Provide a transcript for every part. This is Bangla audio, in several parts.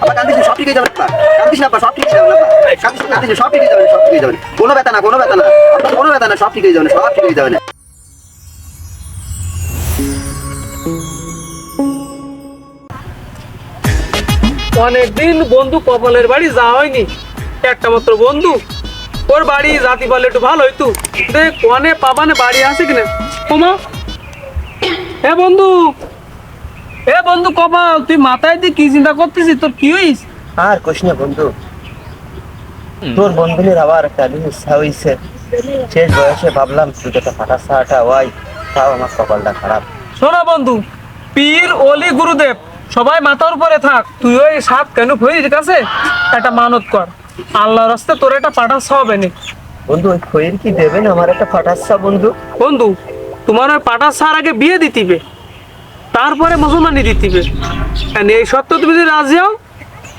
হয়ে হয়ে হয়ে হয়ে হয়ে হয়ে অনেকদিন বন্ধু কপালের বাড়ি যাওয়া হয়নি। একটা মাত্র বন্ধু। ওর বাড়ি জাতি পারলে একটু ভালো হইতো। দেখ, কনে পাবানে বাড়ি আছে কিনা। ওমা হে বন্ধু। এ বন্ধু কপাল তুই মাথায় দিয়ে কি চিন্তা করতেছিস? তোর কি হইস আর কোশ না বন্ধু তোর বন্ধুদের আবার একটা হইছে। শেষ বয়সে ভাবলাম তুই একটা ফাটা সাটা ওয়াই তাও আমার কপালটা খারাপ। শোনা বন্ধু পীর অলি গুরুদেব সবাই মাথার উপরে থাক তুই ওই সাত কেন ফরির কাছে একটা মানত কর। আল্লাহ রাস্তে তোর একটা পাঠাস হবে না। বন্ধু ওই খয়ের কি দেবেন? আমার একটা ফাটাচ্ছা বন্ধু। বন্ধু তোমার ওই পাঠাস সার আগে বিয়ে দিতিবে তারপরে মুসলমানি দিতিবে And এই সত্য তুমি যদি রাজি হও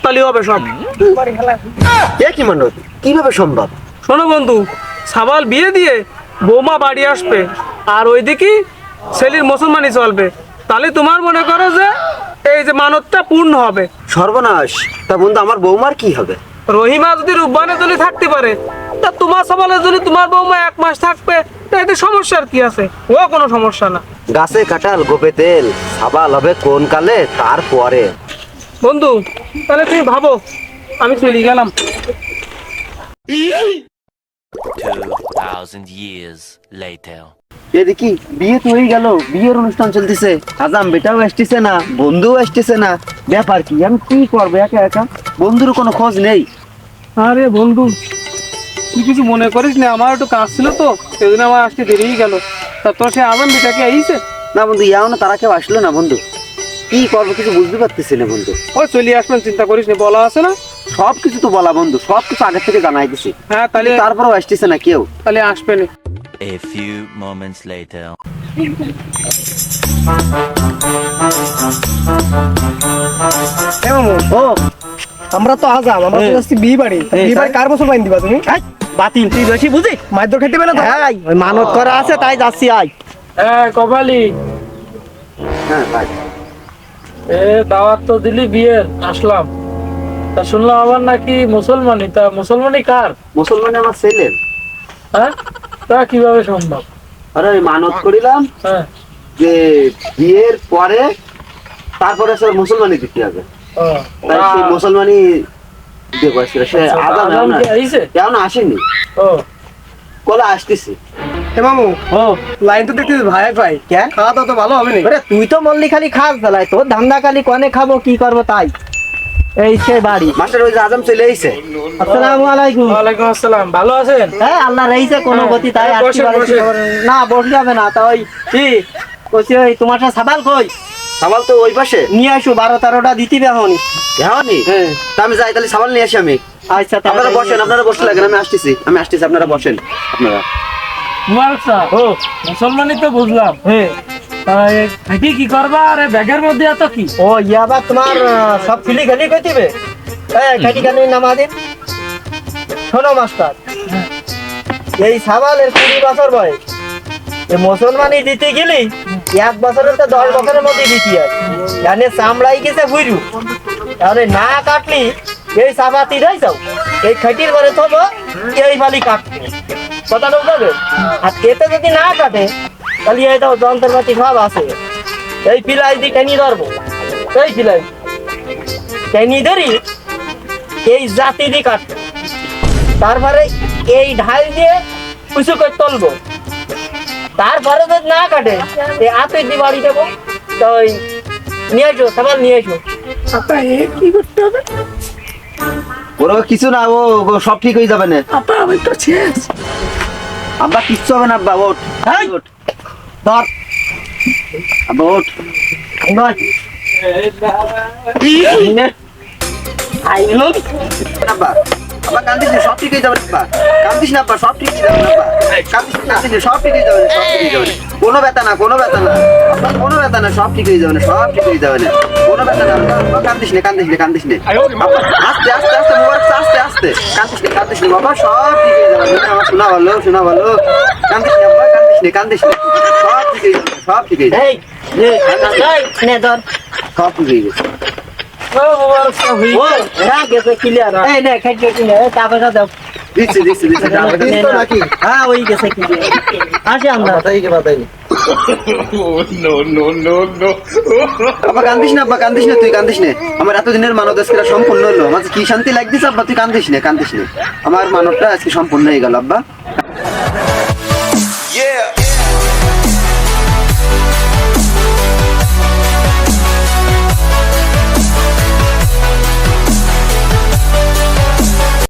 তাহলে হবে সব। এ কি কীভাবে সম্ভব? শোনো বন্ধু সাবাল বিয়ে দিয়ে বৌমা বাড়ি আসবে আর ওইদিকে ছেলের মুসলমানি চলবে। তাহলে তোমার মনে করো যে এই যে মানতটা পূর্ণ হবে। সর্বনাশ। তা বন্ধু আমার বৌমার কি হবে? রহিমা যদি রূপবানের জন্য থাকতে পারে তা তোমার সবালের জন্য তোমার বৌমা এক মাস থাকবে তা এতে সমস্যার কি আছে? ও কোনো সমস্যা না। গাছে কাঁঠাল গোপে তেল। সাবাল হবে কোন কালে তারপরে বন্ধু তাহলে তুমি ভাবো আমি চলে গেলাম। 2,000 years later. এদিকে বিয়ে তো হয়ে গেল বিয়ের অনুষ্ঠান চলতেছে। আজাম বেটাও আসতেছে না বন্ধুও আসতেছে না। ব্যাপার কি আমি কি করব একা একা? বন্ধুর কোনো খোঁজ নেই। আরে বন্ধু তুই কিছু মনে করিস না আমার একটু কাজ ছিল তো সেদিন আমার আসতে দেরি হয়ে গেল। তা তোর সে বিটাকে আইছে? না বন্ধু ইয়াও না তারা কেউ আসলো না বন্ধু। কি করব কিছু বুঝতে পারতেছি না বন্ধু। ওই চলে আসবেন চিন্তা করিস না বলা আছে না? সব কিছু তো বলা বন্ধু সব কিছু আগে থেকে জানাই দিছি। হ্যাঁ তাহলে তারপরেও আসতেছে না কেউ। তাহলে আসবে না A few moments later. ও। আমরা তো আজাম আমরা তো বিয়ে বাড়ি বিয়ে বাড়ি কার বছর বাইন দিবা তুমি? বাতিল তুই বেশি বুঝি? মাইদর খাইতে পেলে তো। হ্যাঁ ওই মানত করা আছে তাই যাচ্ছি আই। হ্যাঁ কপালি। হ্যাঁ ভাই। এ দাওয়াত তো দিলি বিয়ের আসলাম। তা শুনলাম আবার নাকি মুসলমানি তা মুসলমানি কার? মুসলমান আমার ছেলের হ্যাঁ? তা কীভাবে সম্ভব? আরে ওই মানত করিলাম হ্যাঁ। যে বিয়ের পরে তারপরে মুসলমানি দিতে হবে। তাই সেই মুসলমানি দিতে পারছিল সে আচ্ছা, আজান আজান কি আসেনি। ও। কলা আসতেছি। হে মামু ও। লাইন তো দেখতে ভাই ভাই। কেন খাওয়া দাওয়া তো ভালো হবে না আরে তুই তো মল্লি খালি খাস বেলায়। তোর ধান্দা খালি কনে খাব কি করব তাই? এই সে বাড়ি। মাস্টার ওই আজম চলে এসেছে আসসালামু আলাইকুম। ওয়ালাইকুম আসসালাম। ভালো আছেন? হ্যাঁ আল্লাহ রইছে কোনো গতি তাই হ্যাঁ, আসতে না বসলে হবে না। তা ওই কি? কইছি ওই তোমার সাথে সাবাল কই? সাবাল তো ওই পাশে। নিয়ে আসো বারো তেরোটা এখনই। হ্যাঁ। তা আমি যাই তাহলে সাবাল নিয়ে আসি আমি। আচ্ছা আপনারা বসেন আপনারা বসে লাগেন আমি আসতেছি আমি আসতেছি আপনারা বসেন আপনারা। মুবারক স্যার। ও মুসলমানি তো বুঝলাম। হ্যাঁ। কি কি করবা? আরে ব্যাগের মধ্যে এত কি? ও ইয়াবা তোমার সব ফিলি কই দিবে? এই নামা দিন। শোনো মাস্টার। এই সাবালের কুড়ি বছর বয়স। এই মুসলমানি দিতে গেলি এক বছরের তো দশ বছরের মধ্যে দিতে হয় জানে চামড়াই গেছে বুঝু? তাহলে না কাটলি এই সাবাতি রাই যাও এই খাটির ঘরে থবো, এই ফালি কাটবে। কথা বুঝতে আর এতে যদি না কাটে, তাহলে এই দাও যন্ত্রপাতি সব আছে। এই পিলাই দিয়ে টেনি ধরবো। এই পিলাই টেনি ধরি, এই জাতি দিয়ে কাটবো। তারপরে এই ঢাল দিয়ে উঁচু করে তুলবো। তারপরে যদি না কাটে আতের দিয়ে বাড়ি দেবো তো ওই নিয়ে আসো সাবাল নিয়ে আসো। আপা এ কি করতে হবে? ওরা কিছু না ও সব ঠিক হয়ে যাবে না। আপা আমি তো শেষ। আব্বা কিচ্ছু হবে না আব্বা ওঠ। ওঠ। ধর। আব্বা ওঠ। ধর নে। আইলো আব্বা। আব্বা কান্দিস না সব ঠিক হয়ে যাবে আব্বা কান্দিস না আব্বা সব ঠিক হয়ে যাবে আব্বা কান্দিস না কান্দিস না সব ঠিক হয়ে যাবে সব ঠিক হয়ে যাবে কোনো ব্যথা না কোনো ব্যথা না আব্বা কোনো ব্যথা না সব ঠিক হয়ে যাবে না সব ঠিক হয়ে যাবে না কোনো ব্যথা না কান্দিস না কান্দিস না কান্দিস না আস্তে আস্তে আস্তে মোবারক আস্তে আস্তে কান্দিস না কান্দিস না বাবা সব ঠিক হয়ে যাবে না, আমার শোনা ভালো শোনা ভালো কান্দিস না আব্বা কান্দিস না কান্দিস না সব ঠিক হয়ে যাবে সব ঠিক হয়ে যাবে এই নে ধর সব ঠিক হয়ে গেছে কান্দিস না, আব্বা না, তুই কান্দিস না। আমার এতদিনের মানব আজকে সম্পূর্ণ হলো। আমার কি শান্তি লাগতেছে, আব্বা? তুই কান্দিস না কান্দিস না। আমার মানবটা আজকে সম্পূর্ণ হয়ে গেল, আব্বা।